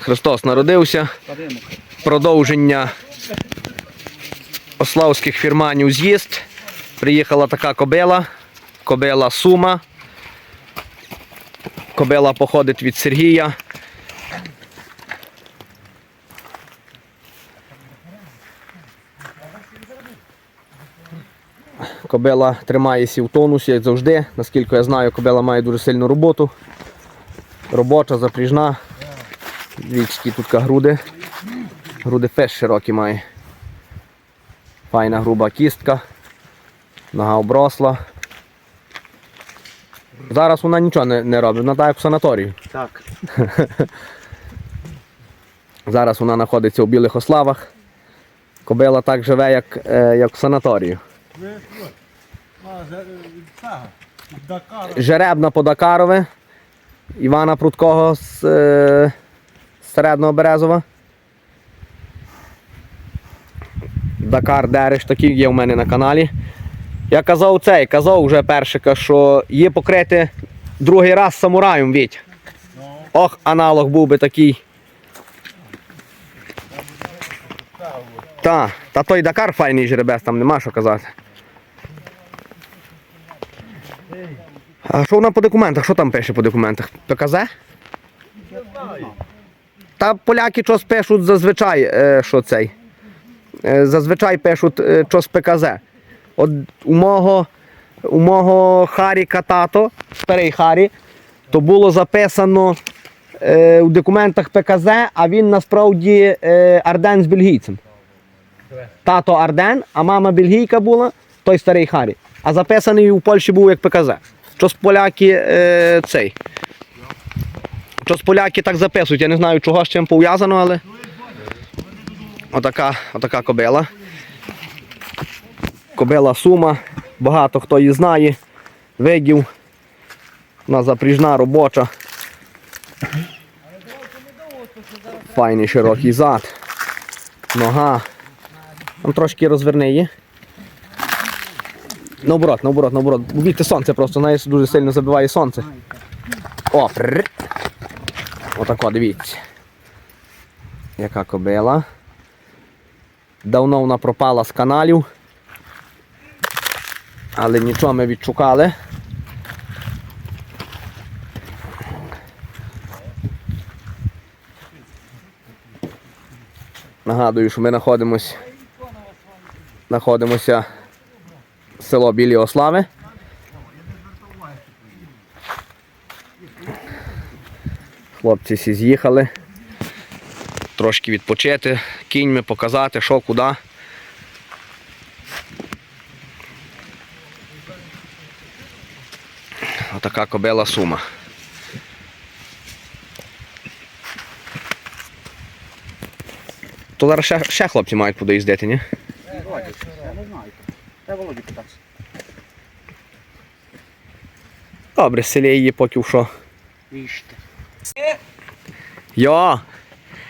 Христос народився. Продовження ославських фірманів з'їзд. Приїхала така кобила, кобила Сума. Кобила походить від Сергія. Кобила тримається в тонусі, як завжди. Наскільки я знаю, кобила має дуже сильну роботу. Робоча, запріжна. Дивіться, які тут груди. Груди феш широкі має. Файна груба кістка. Нога обросла. Зараз вона нічого не, не робить, вона так як в санаторії. Так. Зараз вона знаходиться у білих ославах. Кобила так живе, як, е, як в санаторії. Жеребна по Дакарове. Івана Прудкого з е, Середнього Березова. Дакар Дереш такий є у мене на каналі. Я казав цей, казав вже першика, що є покрити другий раз самураєм Віть. Ох, аналог був би такий. Та, та той Дакар файний жеребець, там нема що казати. А що вона по документах? Що там пише по документах? ПКЗ? Та поляки щось пишуть зазвичай, е, що цей. Е, зазвичай пишуть е, щось ПКЗ. От у мого, у мого Харіка тато, старий Харі, то було записано е, у документах ПКЗ, а він насправді е, Арден з бельгійцем. Тато Арден, а мама бельгійка була, той старий Харі. А записаний у Польщі був як ПКЗ. Щось поляки е, цей. Щось поляки так записують. Я не знаю, чого з чим пов'язано, але. Отака, отака кобила. Кобила сума. Багато хто її знає. Видів. Вона запріжна, робоча. Файний широкий зад. Нога. Там трошки розверни її. Наоборот, наоборот, наоборот. Бачите, сонце просто, знаєш, дуже сильно забиває сонце. О, прррр. Отако, дивіться. Яка кобила. Давно вона пропала з каналів. Але нічого ми відшукали. Нагадую, що ми знаходимось, знаходимося село Білі Ослави. Хлопці всі з'їхали. Трошки відпочити, кіньми показати, що куди. Отака кобила сума. То зараз ще, ще хлопці мають подоїздити, ні? Я не знаю. Треба Володі питатися. Добре, селі її поки що. Віжте. Йо,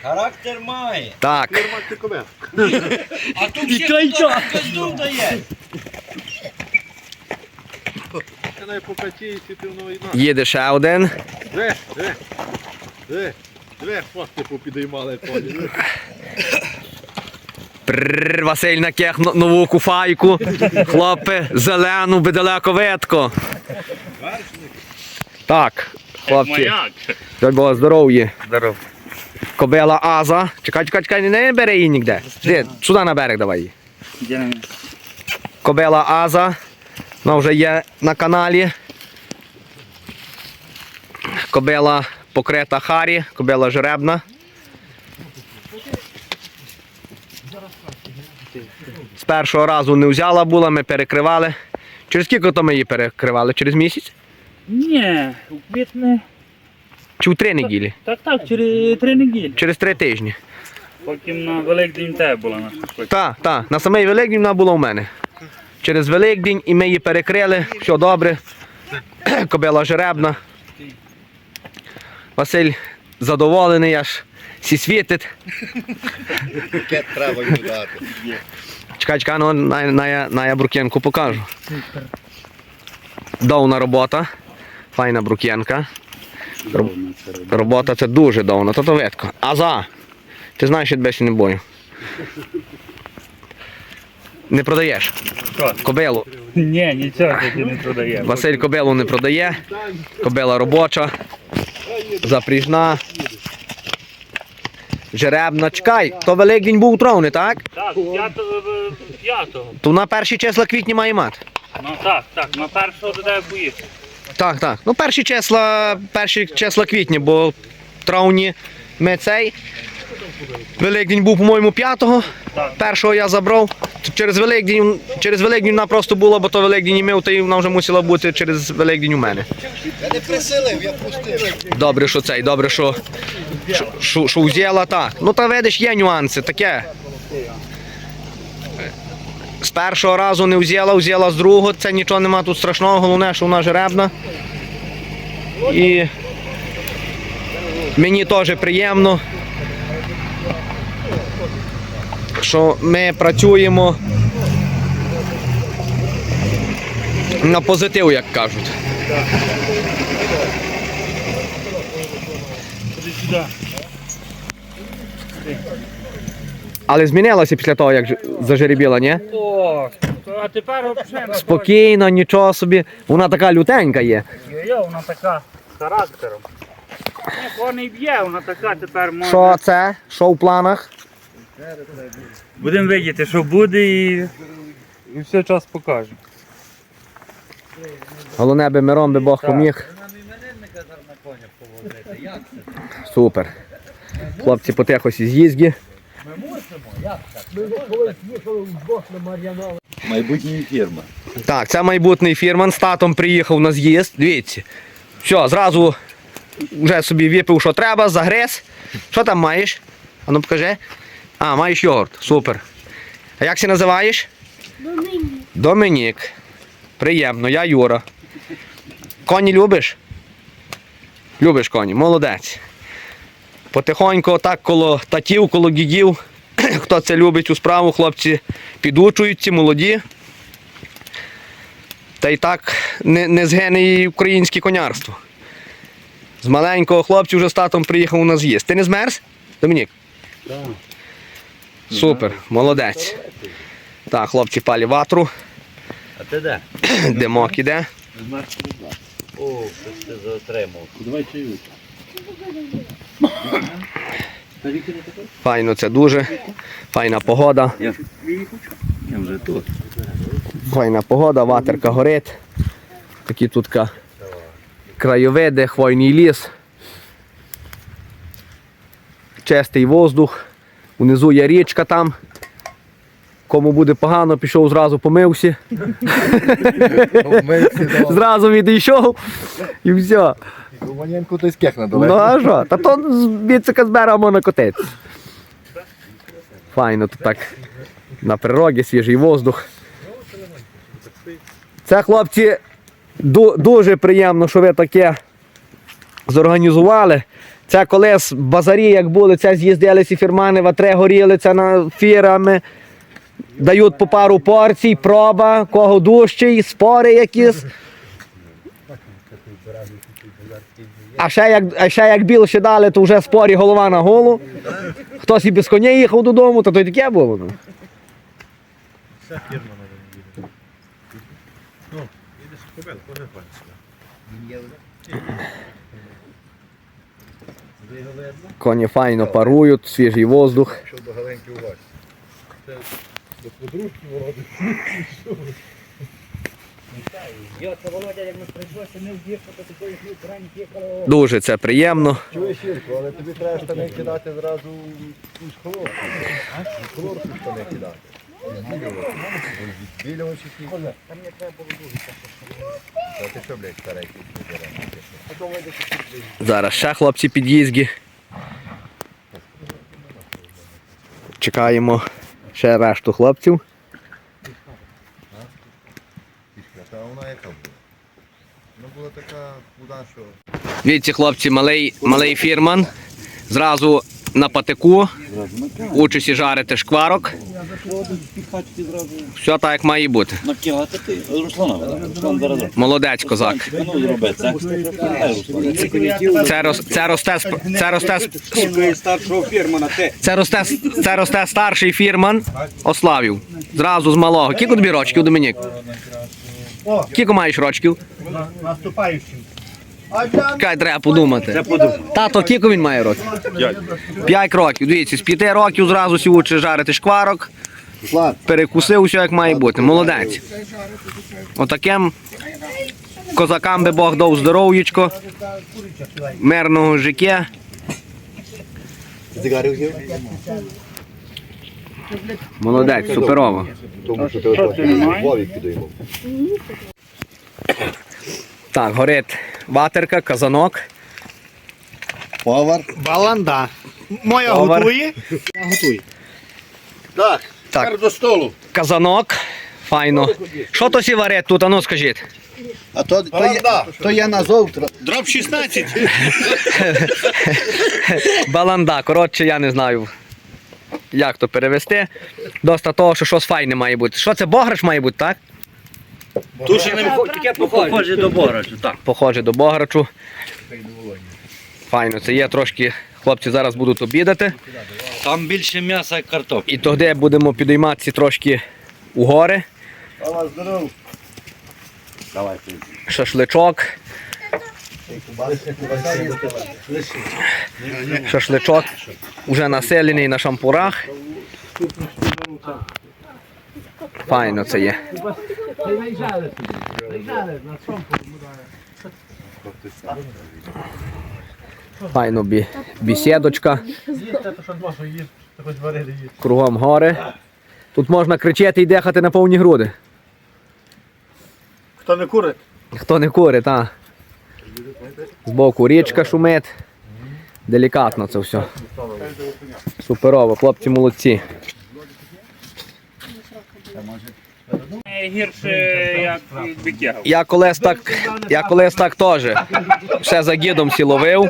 Характер має. так. А тут дає. Ти воно і на. Їде ще один. Де, де, де, де хвости попідіймали полі. Прррр, Василь накех но- нову куфайку. Хлопи, зелену, би далеко видко. Так, хлопці. Дай Бога здоров'я. Здоров. Кобила Аза. Чекай, чекай, чекай, не бери її ніде. Де, сюди на берег давай її. Кобила Аза. Вона вже є на каналі. Кобила покрита Харі, кобила жеребна. З першого разу не взяла була, ми перекривали. Через скільки то ми її перекривали? Через місяць? Ні, у квітні. Чи в три неділі? Так, так, через три неділі. Через три тижні. Потім на Великдень те була наша швидка. Так, так. На самий Великдень вона була у мене. Через Великдень і ми її перекрили, все добре. Кобила жеребна. Василь задоволений аж сі світить. Яке треба йому дати. Чекай, чекай, ну на, на, я- на я брукенку покажу. Довна робота. Файна брукенка. Робота це дуже давно, то то видко. А за. Ти знаєш, я тебе ще не бою. Не продаєш. Що? Кобилу. Ні, нічого таки не продає. Василь кобилу не продає. Кобила робоча. Запріжна. Жеребна. Чекай, то Великдень був у травні, так? Так, п'ятого, п'ятого. То на перші числа квітня має мати. Ну так, так, на першого до тебе поїхав. Так, так. Ну перші числа, перші числа квітня, бо в травні ми цей. Великдень був, по-моєму, п'ятого. Так. Першого я забрав. Через Великдень, через Великдень вона просто була, бо то Великдень і мив, то і вона вже мусила бути через Великдень у мене. Я не приселив, я пустив. Добре, що цей, добре, що, що, що, що взяла так. Ну та видиш, є нюанси, таке. З першого разу не взяла, взяла з другого, це нічого нема тут страшного, головне, що вона жеребна. І мені теж приємно, що ми працюємо на позитив, як кажуть. Але змінилося після того, як зажеребіла, ні? О, а тепер взагалі Спокійно, нічого собі. Вона така лютенька є. Йо, вона така з характером. Ні, вона б'є, вона така тепер може. Що це? Що в планах? Будемо видіти, що буде і, і все час покаже. Головне би миром би Бог поміг. Супер. Хлопці потихо сі з'їзді. Майбутній фірма. Так, це майбутній фірман з татом приїхав на з'їзд. Дивіться. Все, зразу вже собі випив, що треба, загриз. Що там маєш? А ну покажи. А, маєш йогурт. Супер. А як си називаєш? Домінік. Домінік. Приємно, я Юра. Коні любиш? Любиш коні, молодець. Потихоньку так коло татів, коло дідів. Хто це любить цю справу, хлопці підучуються, молоді. Та й так не, не згине і українське конярство. З маленького хлопця вже з татом приїхав на з'їзд. Ти не змерз, Домінік? Так. Супер, молодець. Так, хлопці палі ватру, А ти де? димок іде. О, щось ти затримав. Давай чаю. Файно це дуже. Файна погода. Я вже тут. Файна погода, ватерка горить. Такі тут краєвиди, хвойний ліс. Чистий воздух. Унизу є річка там. Кому буде погано, пішов зразу помився. Зразу відійшов і все. Романенко десь кех Ну а що? Та то з біцика з берега можна котитися. Файно тут так. На природі свіжий воздух. Це хлопці дуже приємно, що ви таке зорганізували. Це колись базарі, як були, це з'їздилися фірмани, ватре горіли, це на фірами. Дають по пару порцій, проба, кого дужчий, спори якісь. А ще як, а ще як більше дали, то вже спорі голова на голову. Хтось і без коня їхав додому, то то й таке було. Ну. Коні файно парують, свіжий воздух. Що до Галеньки уважно. Це до подружки вроде. Дуже це приємно. Чуєш, Ірко, але тобі треба штани кидати зразу у холодку. У холодку штани кидати. Білого чи? Там не треба було дуже Та ти що, блядь, старенький? Зараз ще хлопці під'їзді. Чекаємо ще решту хлопців. Та вона яка була? Вона була така худа, що... Дивіться, хлопці, малий, малий фірман. Зразу на патику. Учуся жарити шкварок. Все так, як має бути. Зараз. Молодець, козак. Ну, це. Руслан. Це, рос, це росте, це росте, старшого фірмана, це росте, це росте старший фірман Ославів. Зразу з малого. Кілько тобі рочків, Домінік? Кілько маєш рочків? Наступаючим. Кай треба подумати. Тато, кілько він має років? П'ять років. Дивіться, з п'яти років зразу сі учить жарити шкварок. Перекусив все як має бути. Молодець. Отаким козакам би Бог дав здоров'ячко, мирного життя. Молодець, суперово. Тому що ти Вовік підіймав. Так, горить ватерка, казанок. Повар. Баланда. Моя Повар. готує. Так, Так. тепер до столу. Казанок. Файно. Що то сі варить тут, ану скажіть. А то, то, є, то є на завтра. Дроб 16. Баланда, коротше, я не знаю, як то перевести. Доста того, що щось файне має бути. Що це бограш має бути, так? Тушеним таке похоже до борочу. Так. Похоже до бограчу. Файно, це є трошки. Хлопці зараз будуть обідати. Там більше м'яса, як картоплі. І тоді будемо підійматися трошки у гори. Шашличок. Шашличок вже населений на шампурах. Файно це є. Файно бі, бісідочка. Кругом гори. Тут можна кричати і дихати на повні груди. Хто не курить? Хто не курить, а. Збоку річка шумить. Делікатно це все. Суперово, хлопці молодці. Гірше, як бікегав. Я колись так, я колись так теж. Все за гідом сіловив.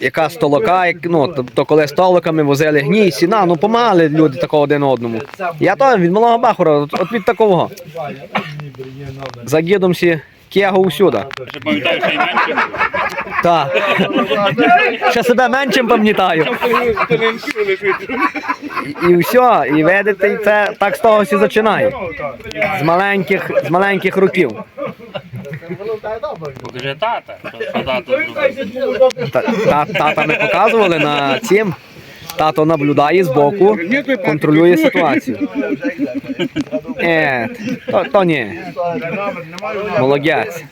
Яка столока, як, ну, то, то коли столоками возили гній, сіна, ну помагали люди такого один одному. Я то від малого бахура, от, от від такого. За гідом сі пам'ятаю, що й менше. Так. Ще себе меншим пам'ятаю. І, все, і видите, і це так з того всі починає. З маленьких, з маленьких років. Покажи тата. Що що зробив. Та, та, тата ми показували на цім. Тато наблюдає збоку, контролює ситуацію. Е, то, то ні. Молодець.